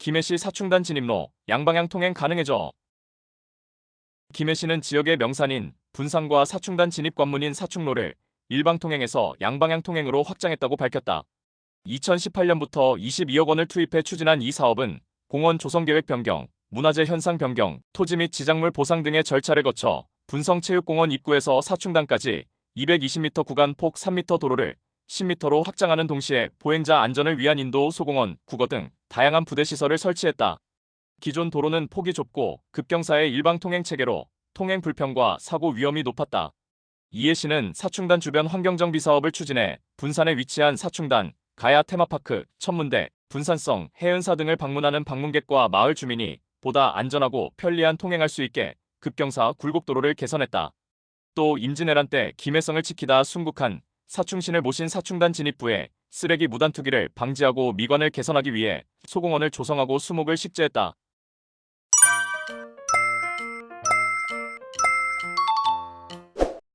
김해시 사충단 진입로 양방향 통행 가능해져. 김해시는 지역의 명산인 분산과 사충단 진입 관문인 사충로를 일방 통행에서 양방향 통행으로 확장했다고 밝혔다. 2018년부터 22억 원을 투입해 추진한 이 사업은 공원 조성계획 변경, 문화재 현상 변경, 토지 및 지작물 보상 등의 절차를 거쳐 분성체육공원 입구에서 사충단까지 220m 구간 폭 3m 도로를 10m로 확장하는 동시에 보행자 안전을 위한 인도, 소공원, 국어 등 다양한 부대 시설을 설치했다. 기존 도로는 폭이 좁고 급경사의 일방 통행 체계로 통행 불편과 사고 위험이 높았다. 이해 씨는 사충단 주변 환경정비 사업을 추진해 분산에 위치한 사충단, 가야 테마파크, 천문대, 분산성, 해운사 등을 방문하는 방문객과 마을 주민이 보다 안전하고 편리한 통행할 수 있게 급경사 굴곡도로를 개선했다. 또 임진왜란 때 김해성을 지키다 순국한 사충신을 모신 사충단 진입부에 쓰레기 무단 투기를 방지하고 미관을 개선하기 위해 소공원을 조성하고 수목을 식재했다.